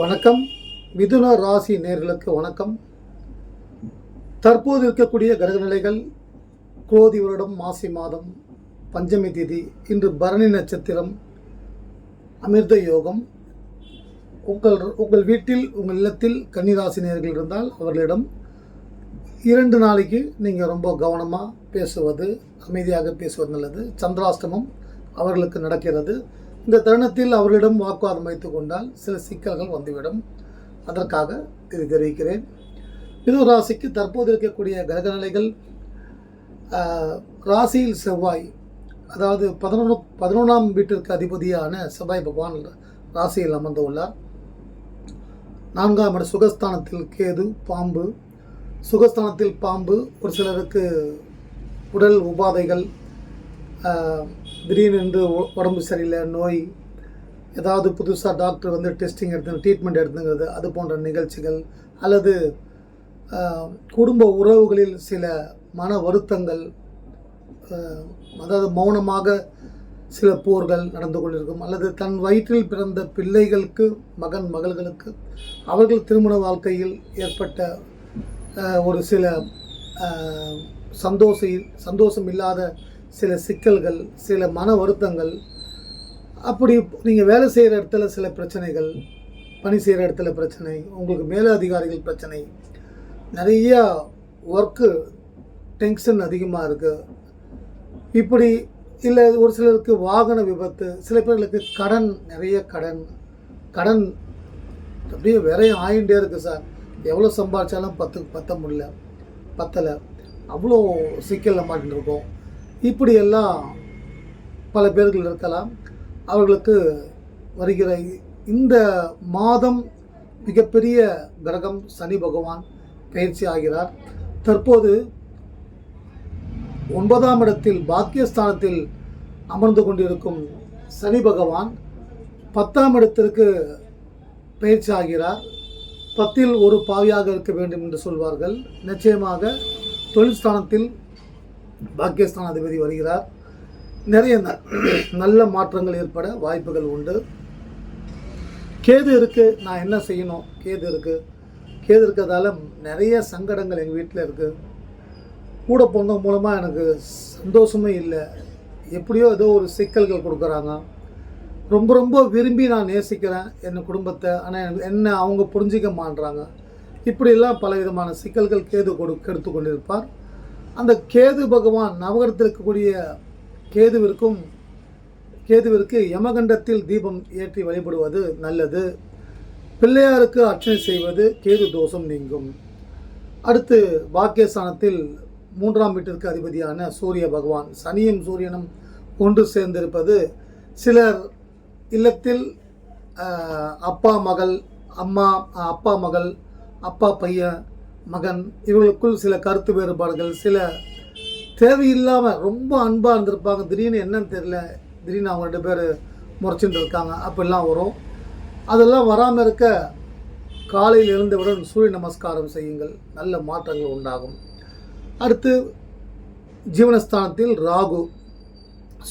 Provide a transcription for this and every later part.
வணக்கம். மிதுன ராசி நேர்களுக்கு வணக்கம். தற்போது இருக்கக்கூடிய கிரகநிலைகள் குரோதி வருடம் மாசி மாதம் பஞ்சமி திதி இன்று பரணி நட்சத்திரம் அமிர்த யோகம். உங்கள் உங்கள் வீட்டில் உங்கள் இல்லத்தில் கன்னிராசி நேர்கள் இருந்தால் அவர்களிடம் இரண்டு நாளைக்கு நீங்கள் ரொம்ப கவனமாக பேசுவது அமைதியாக பேசுவது நல்லது. சந்திராஷ்டமம் அவர்களுக்கு நடக்கிறது. இந்த தருணத்தில் அவர்களிடம் வாக்குவாதம் வைத்து கொண்டால் சில சிக்கல்கள் வந்துவிடும். அதற்காக இது தெரிவிக்கிறேன். மிதுன ராசிக்கு தற்போது இருக்கக்கூடிய கிரகநிலைகள் ராசியில் செவ்வாய் அதாவது பதினொன்று பதினொன்றாம் வீட்டிற்கு அதிபதியான செவ்வாய் பகவான் ராசியில் அமர்ந்துள்ளார். நான்காம் இட சுகஸ்தானத்தில் கேது பாம்பு. சுகஸ்தானத்தில் பாம்பு ஒரு சிலருக்கு உடல் உபாதைகள் திடீர்னு உடம்பு சரியில்லை நோய் ஏதாவது புதுசாக டாக்டர் வந்து டெஸ்டிங் எடுத்து ட்ரீட்மெண்ட் எடுத்துங்கிறது அது போன்ற நிகழ்ச்சிகள் அல்லது குடும்ப உறவுகளில் சில மன வருத்தங்கள் அதாவது மௌனமாக சில போர்கள் நடந்து கொண்டிருக்கும் அல்லது தன் வயிற்றில் பிறந்த பிள்ளைகளுக்கு மகன் மகள்களுக்கு அவர்கள் திருமண வாழ்க்கையில் ஏற்பட்ட ஒரு சில சந்தோஷ சந்தோஷம் இல்லாத சில சிக்கல்கள் சில மன வருத்தங்கள் அப்படி நீங்கள் வேலை செய்கிற இடத்துல சில பிரச்சனைகள் பணி செய்கிற இடத்துல பிரச்சனை உங்களுக்கு மேலதிகாரிகள் பிரச்சனை நிறையா ஒர்க்கு டென்ஷன் அதிகமாக இருக்குது இப்படி இல்லை ஒரு சிலருக்கு வாகன விபத்து சில பேர்களுக்கு கடன் நிறைய கடன் கடன் அப்படியே விரையும் ஆயிண்டே இருக்குது சார். எவ்வளோ சம்பாதிச்சாலும் பத்து பத்த முடியல பத்தலை. அவ்வளோ சிக்கலில் மாட்டின்னு இருக்கோம். இப்படியெல்லாம் பல பேர்கள் இருக்கலாம். அவர்களுக்கு வருகிற இந்த மாதம் மிகப்பெரிய கிரகம் சனி பகவான் பயிற்சி ஆகிறார். தற்போது ஒன்பதாம் இடத்தில் பாக்கியஸ்தானத்தில் அமர்ந்து கொண்டிருக்கும் சனி பகவான் பத்தாம் இடத்திற்கு பயிற்சி ஆகிறார். பத்தில் ஒரு பாவியாக இருக்க வேண்டும் என்று சொல்வார்கள். நிச்சயமாக தொழில் ஸ்தானத்தில் பாகிஸ்தான் அதிபதி வருகிறார். நிறைய ந- நல்ல மாற்றங்கள் ஏற்பட வாய்ப்புகள் உண்டு. கேது இருக்கு நான் என்ன செய்யணும்? கேது இருக்கு. கேது இருக்கிறதால நிறைய சங்கடங்கள் எங்கள் வீட்டில் இருக்குது கூட பிறந்தவங்க மூலமாக எனக்கு சந்தோஷமே இல்லை. எப்படியோ ஏதோ ஒரு சிக்கல்கள் கொடுக்குறாங்க. ரொம்ப ரொம்ப விரும்பி நான் நேசிக்கிறேன் என் குடும்பத்தை. ஆனால் என்ன அவங்க புரிஞ்சிக்க மாட்றாங்க. இப்படியெல்லாம் பல விதமான சிக்கல்கள் கேது கொடு கெடுத்து கொண்டிருப்பார். அந்த கேது பகவான் நவகரத்தில் இருக்கக்கூடிய கேதுவிற்கும் கேதுவிற்கு யமகண்டத்தில் தீபம் ஏற்றி வழிபடுவது நல்லது. பிள்ளையாருக்கு அர்ச்சனை செய்வது கேது தோஷம் நீங்கும். அடுத்து பாக்கியஸ்தானத்தில் மூன்றாம் வீட்டிற்கு அதிபதியான சூரிய பகவான். சனியும் சூரியனும் ஒன்று சேர்ந்திருப்பது சிலர் இல்லத்தில் அப்பா மகள் அம்மா அப்பா மகள் அப்பா பையன் மகன். இவர்களுக்குள் சில கருத்து வேறுபாடுகள் சில தேவையில்லாமல் ரொம்ப அன்பாக இருந்திருப்பாங்க. திடீர்னு என்னன்னு தெரியல. திடீர்னு அவங்க ரெண்டு பேர் முறைச்சிட்டு இருக்காங்க. அப்படிலாம் வரும். அதெல்லாம் வராமல் இருக்க காலையில் எழுந்தவுடன் சூரிய நமஸ்காரம் செய்யுங்கள். நல்ல மாற்றங்கள் உண்டாகும். அடுத்து ஜீவனஸ்தானத்தில் ராகு.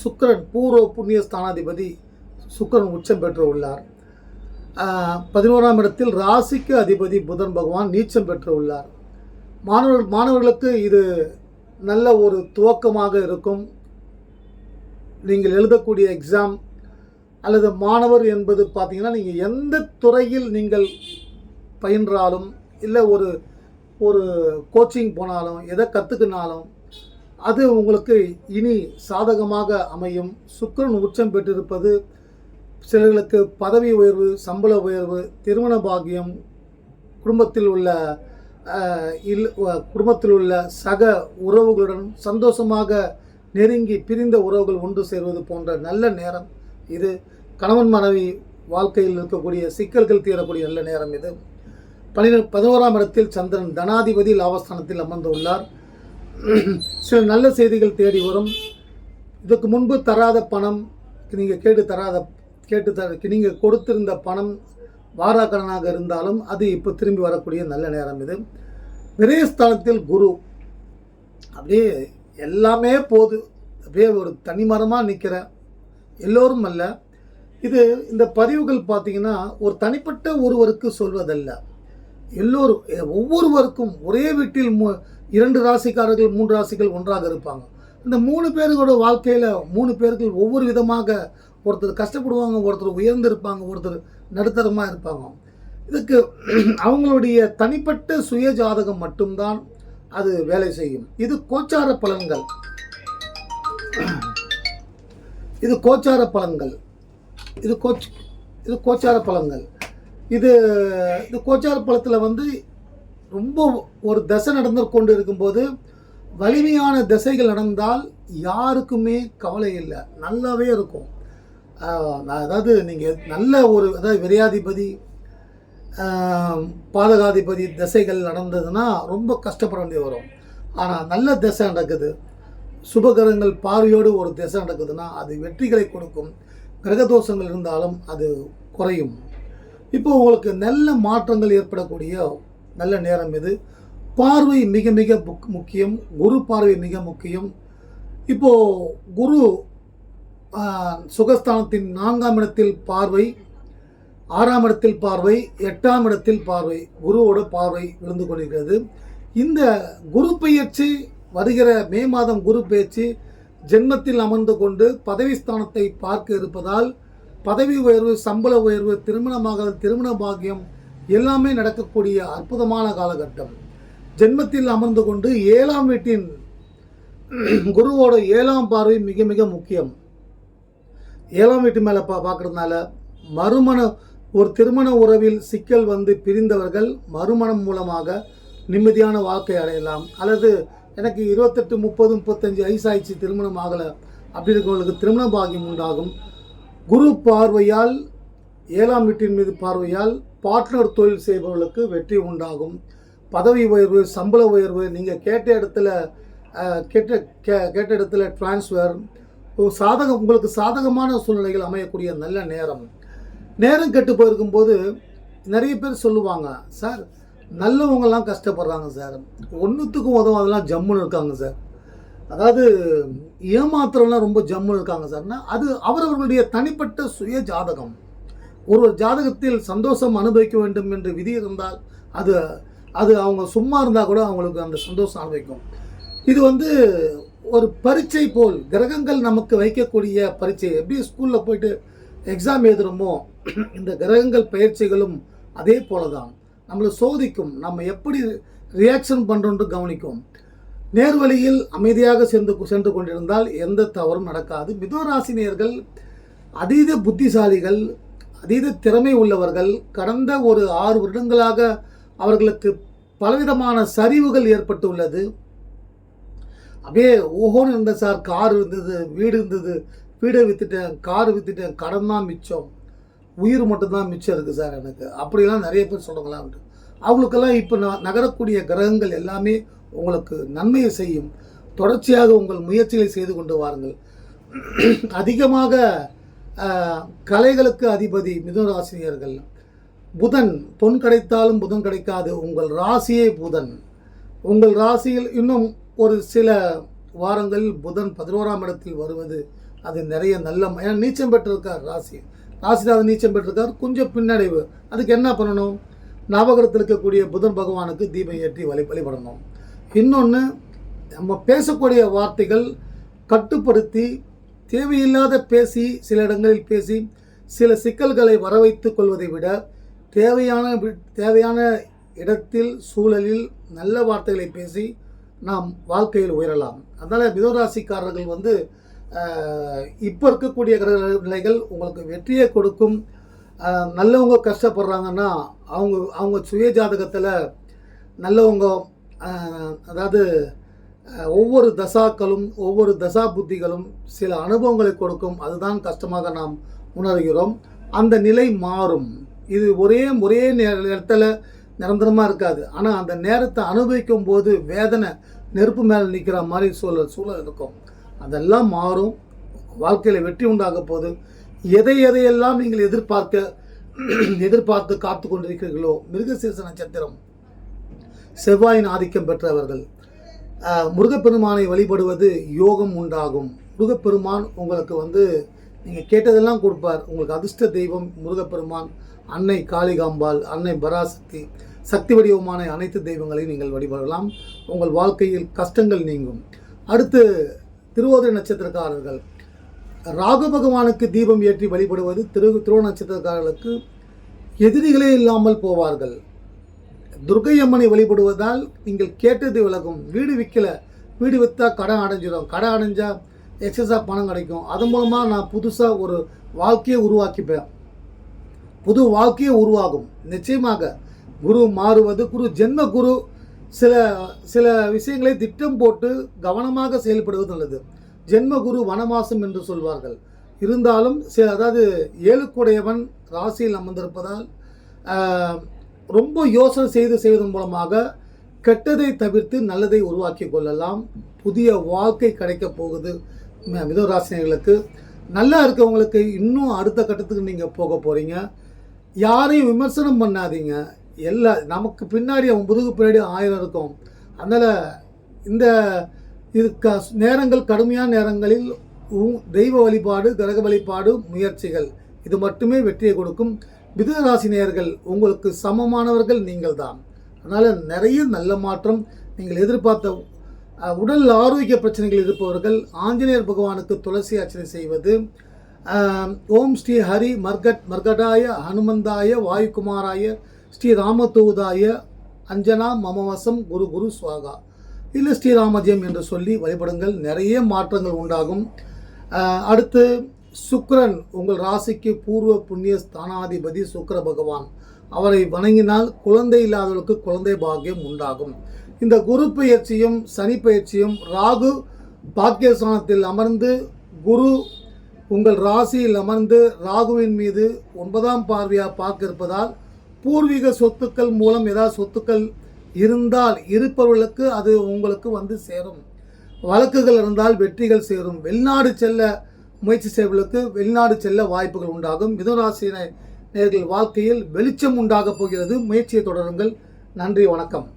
சுக்கரன் பூர்வ புண்ணிய ஸ்தானாதிபதி சுக்கரன் உச்சம் பெற்று உள்ளார். பதினோராம் இடத்தில் ராசிக்கு அதிபதி புதன் பகவான் நீச்சம் பெற்று உள்ளார் மாணவர்கள் மாணவர்களுக்கு இது நல்ல ஒரு துவக்கமாக இருக்கும். நீங்கள் எழுதக்கூடிய எக்ஸாம் அல்லது மாணவர் என்பது பார்த்தீங்கன்னா நீங்கள் எந்த துறையில் நீங்கள் பயின்றாலும் இல்லை ஒரு ஒரு கோச்சிங் போனாலும் எதை கற்றுக்கினாலும் அது உங்களுக்கு இனி சாதகமாக அமையும். சுக்கிரன் உச்சம் பெற்றிருப்பது சிலர்களுக்கு பதவி உயர்வு சம்பள உயர்வு திருமண பாக்கியம் குடும்பத்தில் உள்ள இல் குடும்பத்தில் உள்ள சக உறவுகளுடன் சந்தோஷமாக நெருங்கி பிரிந்த உறவுகள் ஒன்று சேர்வது போன்ற நல்ல நேரம் இது. கணவன் மனைவி வாழ்க்கையில் இருக்கக்கூடிய சிக்கல்கள் தீரக்கூடிய நல்ல நேரம் இது. பன்னிரெண்டு பதினோராம் இடத்தில் சந்திரன் தனாதிபதி லாபஸ்தானத்தில் அமர்ந்துள்ளார் சில நல்ல செய்திகள் தேடி வரும். இதுக்கு முன்பு தராத பணம் நீங்கள் கேட்டு தராத கேட்டு தர நீங்கள் கொடுத்திருந்த பணம் வாராக்கடனாக இருந்தாலும் அது இப்போ திரும்பி வரக்கூடிய நல்ல நேரம் இது. விரயஸ்தானத்தில் குரு. அப்படியே எல்லாமே போது. அப்படியே ஒரு தனிமரமாக நிற்கிற எல்லோரும் அல்ல. இது இந்த பதிவுகள் பார்த்தீங்கன்னா ஒரு தனிப்பட்ட ஒருவருக்கு சொல்வதல்ல. எல்லோரும் ஒவ்வொருவருக்கும் ஒரே வீட்டில் மூ- இரண்டு ராசிக்காரர்கள் மூன்று ராசிகள் ஒன்றாக இருப்பாங்க. இந்த மூணு பேர்களோட வாழ்க்கையில் மூணு பேர்கள் ஒவ்வொரு விதமாக ஒருத்தர் கஷ்டப்படுவாங்க ஒருத்தர் உயர்ந்து இருப்பாங்க ஒருத்தர் நடுத்தரமாக இருப்பாங்க. இதுக்கு அவங்களுடைய தனிப்பட்ட சுய ஜாதகம் மட்டும்தான் அது வேலை செய்யும். இது கோச்சார பலன்கள். இது கோச்சார பலன்கள். இது கோச் இது கோச்சார பலன்கள். இது இது கோச்சார பலத்தில் வந்து ரொம்ப ஒரு தசை நடந்து கொண்டு இருக்கும்போது வலிமையான திசைகள் நடந்தால் யாருக்குமே கவலை இல்லை. நல்லாவே இருக்கும். நான் அதாவது நீங்கள் நல்ல ஒரு அதாவது விரையாதிபதி பாதகாதிபதி திசைகள் நடந்ததுன்னா ரொம்ப கஷ்டப்பட வேண்டி வரும். ஆனால் நல்ல திசை நடக்குது. சுபகரங்கள் பார்வையோடு ஒரு திசை நடக்குதுன்னா அது வெற்றிகளை கொடுக்கும். கிரகதோஷங்கள் இருந்தாலும் அது குறையும். இப்போ உங்களுக்கு நல்ல மாற்றங்கள் ஏற்படக்கூடிய நல்ல நேரம் இது. பார்வை மிக மிக முக்கியம். குரு பார்வை மிக முக்கியம். இப்போது குரு சுகஸ்தானத்தின் நான்காம் இடத்தில் பார்வை ஆறாம் இடத்தில் பார்வை எட்டாம் இடத்தில் பார்வை குருவோட பார்வை விழுந்து கொண்டிருக்கிறது. இந்த குரு பயிற்சி வருகிற மே மாதம் குரு பயிற்சி ஜென்மத்தில் அமர்ந்து கொண்டு பதவி ஸ்தானத்தை பார்க்க இருப்பதால் பதவி உயர்வு சம்பள உயர்வு திருமணமாக திருமண பாக்கியம் எல்லாமே நடக்கக்கூடிய அற்புதமான காலகட்டம். ஜென்மத்தில் அமர்ந்து கொண்டு ஏழாம் வீட்டின் குருவோட ஏழாம் பார்வை மிக மிக முக்கியம். ஏழாம் வீட்டு மேலே பா பார்க்கறதுனால மறுமண ஒரு திருமண உறவில் சிக்கல் வந்து பிரிந்தவர்கள் மறுமணம் மூலமாக நிம்மதியான வாழ்க்கை அடையலாம். அல்லது எனக்கு இருபத்தெட்டு முப்பது முப்பத்தஞ்சு வயசாயிடுச்சு திருமணம் ஆகலை அப்படி இருக்கிறவங்களுக்கு திருமண பாகியம் உண்டாகும். குரு பார்வையால் ஏழாம் வீட்டின் மீது பார்வையால் பார்ட்னர் தொழில் செய்பவர்களுக்கு வெற்றி உண்டாகும். பதவி உயர்வு சம்பள உயர்வு நீங்கள் கேட்ட இடத்துல கேட்ட கே கேட்ட இடத்துல டிரான்ஸ்ஃபர் சாதகம் உங்களுக்கு சாதகமான சூழ்நிலைகள் அமையக்கூடிய நல்ல நேரம். நேரம் கெட்டு போயிருக்கும்போது நிறைய பேர் சொல்லுவாங்க சார் நல்லவங்கெல்லாம் கஷ்டப்படுறாங்க சார். ஒன்றுத்துக்கும் உதவும் அதெல்லாம் ஜம்முன்னு இருக்காங்க சார். அதாவது ஏமாத்துறவங்களாம் ரொம்ப ஜம்முன்னு இருக்காங்க சார்னா அது அவரவர்களுடைய தனிப்பட்ட சுய ஜாதகம். ஒரு ஜாதகத்தில் சந்தோஷம் அனுபவிக்க வேண்டும் என்று விதி இருந்தால் அது அது அவங்க சும்மா இருந்தால் கூட அவங்களுக்கு அந்த சந்தோஷம் அனுபவிக்கும். இது வந்து ஒரு பரீட்சை போல் கிரகங்கள் நமக்கு வைக்கக்கூடிய பரீட்சை. எப்படி ஸ்கூலில் போயிட்டு எக்ஸாம் எழுதுகிறோமோ இந்த கிரகங்கள் பயிற்சிகளும் அதே போல தான் நம்மளை சோதிக்கும் நம்ம எப்படி ரியாக்ஷன் பண்ணுறோன்று கவனிக்கும். நேர்வழியில் அமைதியாக சென்று சென்று கொண்டிருந்தால் எந்த தவறும் நடக்காது. மிதுனராசினியர்கள் அதீத புத்திசாலிகள் அதீத திறமை உள்ளவர்கள் கடந்த ஒரு ஆறு வருடங்களாக அவர்களுக்கு பலவிதமான சரிவுகள் ஏற்பட்டுள்ளது. அப்படியே ஓஹோன்னு இருந்தேன் சார் கார் இருந்தது வீடு இருந்தது. வீடை விற்றுட்டேன் கார் விற்றுட்டேன் கடன் தான் மிச்சம். உயிர் மட்டும்தான் மிச்சம் இருக்குது சார் எனக்கு. அப்படிலாம் நிறைய பேர் சொல்லுங்களா அவங்களுக்கெல்லாம் இப்போ ந நகரக்கூடிய கிரகங்கள் எல்லாமே உங்களுக்கு நன்மையை செய்யும். தொடர்ச்சியாக உங்கள் முயற்சிகளை செய்து கொண்டு வாருங்கள். அதிகமாக கலைகளுக்கு அதிபதி மிதுனராசினியர்கள் புதன் பொன் கிடைத்தாலும் புதன் கிடைக்காது. உங்கள் ராசியே புதன். உங்கள் ராசியில் இன்னும் ஒரு சில வாரங்களில் புதன் பதினோராம் இடத்தில் வருவது அது நிறைய நல்ல ஏன்னா நீச்சம் பெற்றிருக்கார் ராசி. ராசிநாதன் நீச்சம் பெற்றிருக்கார். கொஞ்சம் பின்னடைவு. அதுக்கு என்ன பண்ணணும்? நவகிரகத்தில் இருக்கக்கூடிய புதன் பகவானுக்கு தீபம் ஏற்றி வழி வழிபடணும். இன்னொன்று நம்ம பேசக்கூடிய வார்த்தைகள் கட்டுப்படுத்தி தேவையில்லாத பேசி சில இடங்களில் பேசி சில சிக்கல்களை வரவைத்துக் கொள்வதை விட தேவையான தேவையான இடத்தில் சூழலில் நல்ல வார்த்தைகளை பேசி நாம் வாழ்க்கையில் உயரலாம். அதனால் மிதராசிக்காரர்கள் வந்து இப்போ இருக்கக்கூடிய கிரக நிலைகள் உங்களுக்கு வெற்றியை கொடுக்கும். நல்லவங்க கஷ்டப்படுறாங்கன்னா அவங்க அவங்க சுய ஜாதகத்தில் நல்லவங்க அதாவது ஒவ்வொரு தசாக்களும் ஒவ்வொரு தசா புத்திகளும் சில அனுபவங்களை கொடுக்கும். அதுதான் கஷ்டமாக நாம் உணர்கிறோம். அந்த நிலை மாறும். இது ஒரே ஒரே நேரத்தில் நிரந்தரமாக இருக்காது. ஆனால் அந்த நேரத்தை அனுபவிக்கும் போது வேதனை நெருப்பு மேலே நிற்கிற மாதிரி சூழல் சூழல் இருக்கும். அதெல்லாம் மாறும். வாழ்க்கையில் வெற்றி உண்டாக போது எதை எதையெல்லாம் நீங்கள் எதிர்பார்க்க எதிர்பார்த்து காத்து கொண்டிருக்கிறீர்களோ மிருகசீர்ஷ நட்சத்திரம் செவ்வாயின் ஆதிக்கம் பெற்றவர்கள் ஆஹ், முருகப்பெருமானை வழிபடுவது யோகம் உண்டாகும். முருகப்பெருமான் உங்களுக்கு வந்து நீங்கள் கேட்டதெல்லாம் கொடுப்பார். உங்களுக்கு அதிர்ஷ்ட தெய்வம் முருகப்பெருமான் அன்னை காளிகாம்பாள் அன்னை பராசக்தி. சக்தி வடிவமான அனைத்து தெய்வங்களையும் நீங்கள் வழிபடலாம். உங்கள் வாழ்க்கையில் கஷ்டங்கள் நீங்கும். அடுத்து திருவோதிரை நட்சத்திரக்காரர்கள். ராகு பகவானுக்கு தீபம் ஏற்றி வழிபடுவது திரு திருவ நட்சத்திரக்காரர்களுக்கு எதிரிகளே இல்லாமல் போவார்கள். துர்க்கை அம்மனை வழிபடுவதால் நீங்கள் கேட்டது விலகும். வீடு விற்கல வீடு விற்றா கடன் அடைஞ்சிடும். கடன் அடைஞ்சால் எக்ஸஸாக பணம் கிடைக்கும். அதன் மூலமாக நான் புதுசாக ஒரு வாழ்க்கையை உருவாக்கிப்பேன். புது வாழ்க்கையே உருவாகும். நிச்சயமாக குரு மாறுவது குரு ஜென்ம குரு சில சில விஷயங்களை திட்டம் போட்டு கவனமாக செயல்படுவது நல்லது. ஜென்ம குரு வனவாசம் என்று சொல்வார்கள். இருந்தாலும் சில அதாவது ஏழுக்குடையவன் ராசியில் அமர்ந்திருப்பதால் ரொம்ப யோசனை செய்து செய்வதன் மூலமாக கெட்டதை தவிர்த்து நல்லதை உருவாக்கி கொள்ளலாம். புதிய வாழ்க்கை கிடைக்கப் போகுது. மி- நல்லா இருக்கவங்களுக்கு இன்னும் அடுத்த கட்டத்துக்கு நீங்கள் போக போகிறீங்க யாரையும் விமர்சனம் பண்ணாதீங்க. எல்லா நமக்கு பின்னாடி அவன் முதுகு பின்னாடி ஆயிரம் இருக்கும். அதனால் இந்த இது க நேரங்கள் கடுமையான நேரங்களில் உ- தெய்வ வழிபாடு கிரக வழிபாடு முயற்சிகள் இது மட்டுமே வெற்றியை கொடுக்கும். மிதுன உங்களுக்கு சமமானவர்கள் நீங்கள் தான் அதனால் நிறைய நல்ல மாற்றம். நீங்கள் எதிர்பார்த்த உடல் ஆரோக்கிய பிரச்சனைகள் இருப்பவர்கள் ஆஞ்சநேயர் பகவானுக்கு துளசி அர்ச்சனை செய்வது ஓம் ஸ்ரீ ஹரி மர்கட் மர்கடாய ஹனுமந்தாய வாயுகுமாராய ஸ்ரீராமதூதாய அஞ்சனா மமவசம் குரு குரு சுவாகா. இல்லை ஸ்ரீராமஜெயம் என்று சொல்லி வழிபடுங்கள். நிறைய மாற்றங்கள் உண்டாகும். அடுத்து சுக்ரன் உங்கள் ராசிக்கு பூர்வ புண்ணிய ஸ்தானாதிபதி சுக்கர பகவான். அவரை வணங்கினால் குழந்தை இல்லாதவர்களுக்கு குழந்தை பாக்கியம் உண்டாகும். இந்த குரு பயிற்சியும் சனி பயிற்சியும் ராகு பாக்கியஸ்தானத்தில் அமர்ந்து குரு உங்கள் ராசியில் அமர்ந்து ராகுவின் மீது ஒன்பதாம் பார்வையாக பார்க்க இருப்பதால் பூர்வீக சொத்துக்கள் மூலம் ஏதாவது சொத்துக்கள் இருந்தால் இருப்பவர்களுக்கு அது உங்களுக்கு வந்து சேரும். வழக்குகள் இருந்தால் வெற்றிகள் சேரும். வெளிநாடு செல்ல முயற்சி செய்வர்களுக்கு வெளிநாடு செல்ல வாய்ப்புகள் உண்டாகும். மிதுராசின நேர்கள் வாழ்க்கையில் வெளிச்சம் உண்டாகப் போகிறது. முயற்சியை தொடருங்கள். நன்றி வணக்கம்.